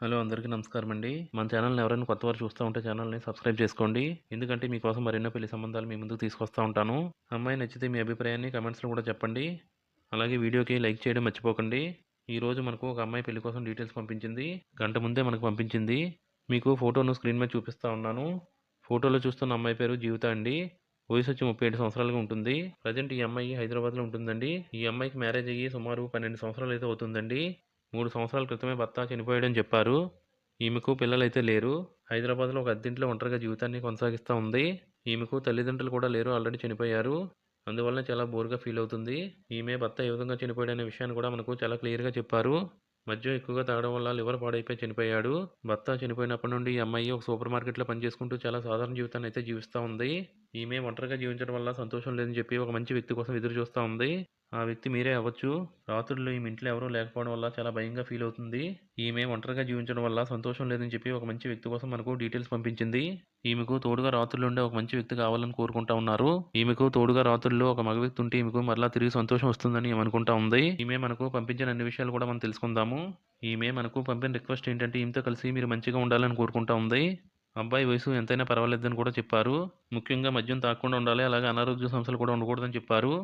Hello అందరికీ నమస్కారం అండి మన ఛానల్ని ఎవరైనా కొత్త వారు చూస్తూ ఉంటే ఛానల్ని సబ్స్క్రైబ్ చేసుకోండి. ఎందుకంటే మీకోసం మరెన్నో పెళ్ళి సంబంధాలు మీ ముందుకు తీసుకొస్తూ ఉంటాను. అమ్మాయి నచ్చితే మీ అభిప్రాయాన్ని కమెంట్స్లో కూడా చెప్పండి. అలాగే వీడియోకి లైక్ చేయడం మర్చిపోకండి. ఈ రోజు మనకు ఒక అమ్మాయి పెళ్ళి కోసం డీటెయిల్స్ పంపించింది. గంట ముందే మనకు పంపించింది. మీకు ఫోటోను స్క్రీన్ మీద చూపిస్తూ ఉన్నాను. ఫోటోలో చూస్తున్న అమ్మాయి పేరు జీవిత అండి. వయసు వచ్చి ముప్పై ఏడు సంవత్సరాలుగా ఉంటుంది. ప్రజెంట్ ఈ అమ్మాయి హైదరాబాద్లో ఉంటుందండి. ఈ అమ్మాయికి మ్యారేజ్ అయ్యి సుమారు పన్నెండు సంవత్సరాలు అయితే అవుతుందండి. మూడు సంవత్సరాల క్రితమే భర్త చనిపోయాడని చెప్పారు. ఈమెకు పిల్లలైతే లేరు. హైదరాబాద్లో ఒక అద్దెంట్లో ఒంటరిగా జీవితాన్ని కొనసాగిస్తూ ఉంది. ఈమెకు తల్లిదండ్రులు కూడా లేరు. ఆల్రెడీ చనిపోయారు. అందువల్ల చాలా బోర్గా ఫీల్ అవుతుంది. ఈమె భర్త ఏ విధంగా చనిపోయాడనే విషయాన్ని కూడా మనకు చాలా క్లియర్గా చెప్పారు. మద్యం ఎక్కువగా తాగడం వల్ల లివర్ పాడైపోయి చనిపోయాడు. భర్త చనిపోయినప్పటి నుండి ఈ అమ్మాయి ఒక సూపర్ మార్కెట్లో పనిచేసుకుంటూ చాలా సాధారణ జీవితాన్ని అయితే జీవిస్తూ ఉంది. ఈమె ఒంటరిగా జీవించడం వల్ల సంతోషం లేదని చెప్పి ఒక మంచి వ్యక్తి కోసం ఎదురు చూస్తూ ఉంది. ఆ వ్యక్తి మీరే అవ్వచ్చు. రాత్రుల్లో ఈమె ఇంట్లో ఎవరూ లేకపోవడం వల్ల చాలా భయంగా ఫీల్ అవుతుంది. ఈమె ఒంటరిగా జీవించడం వల్ల సంతోషం లేదని చెప్పి ఒక మంచి వ్యక్తి కోసం మనకు డీటెయిల్స్ పంపించింది. ఈమెకు తోడుగా రాత్రులు ఉండే ఒక మంచి వ్యక్తి కావాలని కోరుకుంటా ఉన్నారు. ఈమెకు తోడుగా రాత్రుల్లో ఒక మగ వ్యక్తి ఉంటే ఈమెకు మరలా తిరిగి సంతోషం వస్తుందని అనుకుంటా ఉంది. ఈమె మనకు పంపించిన అన్ని విషయాలు కూడా మనం తెలుసుకుందాము. ఈమె మనకు పంపిన రిక్వెస్ట్ ఏంటంటే ఈమెతో కలిసి మీరు మంచిగా ఉండాలని కోరుకుంటా ఉంది. అబ్బాయి వయసు ఎంతైనా పర్వాలేదని కూడా చెప్పారు. ముఖ్యంగా మద్యం తాగకుండా ఉండాలి అలాగే అనారోగ్య సమస్యలు కూడా ఉండకూడదని చెప్పారు.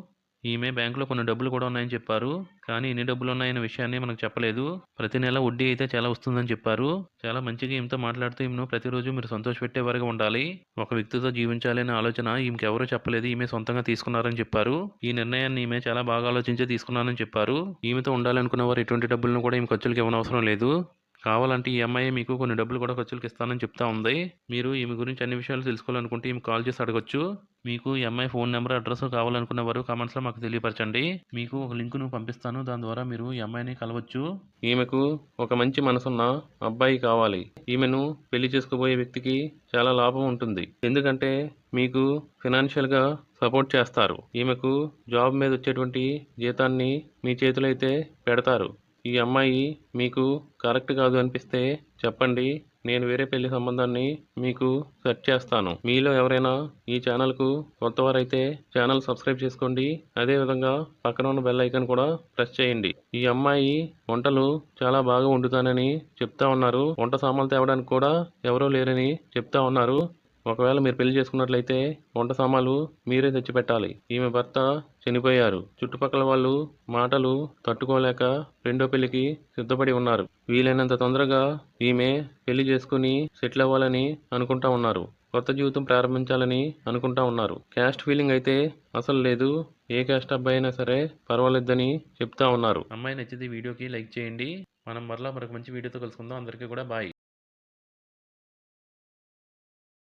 ఈమె బ్యాంకులో కొన్ని డబ్బులు కూడా ఉన్నాయని చెప్పారు. కానీ ఎన్ని డబ్బులు ఉన్నాయనే విషయాన్ని మనకు చెప్పలేదు. ప్రతి నెల వడ్డీ అయితే చాలా వస్తుందని చెప్పారు. చాలా మంచిగా ఈమెతో మాట్లాడుతూ ఈమెను ప్రతిరోజు మీరు సంతోషపెట్టేవారుగా ఉండాలి. ఒక వ్యక్తితో జీవించాలి అనే ఆలోచన ఈమెకి ఎవరో చెప్పలేదు. ఈమె సొంతంగా తీసుకున్నారని చెప్పారు. ఈ నిర్ణయాన్ని ఈమె చాలా బాగా ఆలోచించే తీసుకున్నానని చెప్పారు. ఈమెతో ఉండాలనుకున్న వారు ఎటువంటి డబ్బులను కూడా ఈమె ఖర్చులకు ఇవ్వనవసరం లేదు. కావాలంటే ఈ అమ్మాయి మీకు కొన్ని డబ్బులు కూడా ఖర్చులకు ఇస్తానని చెప్తా ఉంది. మీరు ఈమె గురించి అన్ని విషయాలు తెలుసుకోవాలనుకుంటే ఈమె కాల్ చేసి అడగొచ్చు. మీకు ఈ అమ్మాయి ఫోన్ నెంబర్ అడ్రస్ కావాలనుకున్న వారు కామెంట్స్లో మాకు తెలియపరచండి. మీకు ఒక లింకును పంపిస్తాను. దాని ద్వారా మీరు ఈ అమ్మాయిని కలవచ్చు. ఈమెకు ఒక మంచి మనసున్న అబ్బాయి కావాలి. ఈమెను పెళ్ళి చేసుకోబోయే వ్యక్తికి చాలా లాభం ఉంటుంది. ఎందుకంటే మీకు ఫినాన్షియల్గా సపోర్ట్ చేస్తారు. ఈమెకు జాబ్ మీద వచ్చేటువంటి జీతాన్ని మీ చేతిలో అయితే పెడతారు. ఈ అమ్మాయి మీకు కరెక్ట్ కాదు అనిపిస్తే చెప్పండి. నేను వేరే పెళ్ళి సంబంధాన్ని మీకు సెట్ చేస్తాను. మీలో ఎవరైనా ఈ ఛానల్కు కొత్తవారైతే ఛానల్ సబ్స్క్రైబ్ చేసుకోండి. అదేవిధంగా పక్కన ఉన్న బెల్ ఐకాన్ కూడా ప్రెస్ చేయండి. ఈ అమ్మాయి వంటలు చాలా బాగా వండుతానని చెప్తా ఉన్నారు. వంట సామాన్లు తేవడానికి కూడా ఎవరూ లేరని చెప్తా ఉన్నారు. ఒకవేళ మీరు పెళ్ళి చేసుకున్నట్లయితే వంట సామాన్లు మీరే తెచ్చిపెట్టాలి. ఈమె భర్త చనిపోయారు. చుట్టుపక్కల వాళ్ళు మాటలు తట్టుకోలేక రెండో పెళ్ళికి సిద్ధపడి ఉన్నారు. వీలైనంత తొందరగా ఈమె పెళ్ళి చేసుకుని సెటిల్ అవ్వాలని అనుకుంటా ఉన్నారు. కొత్త జీవితం ప్రారంభించాలని అనుకుంటా ఉన్నారు. క్యాస్ట్ ఫీలింగ్ అయితే అసలు లేదు. ఏ క్యాస్ట్ అబ్బాయి అయినా సరే పర్వాలేదని చెప్తా ఉన్నారు. అమ్మాయి నచ్చితే వీడియోకి లైక్ చేయండి. మనం మరలా మరొక మంచి వీడియోతో కలుసుకుందాం. అందరికీ కూడా బాయ్.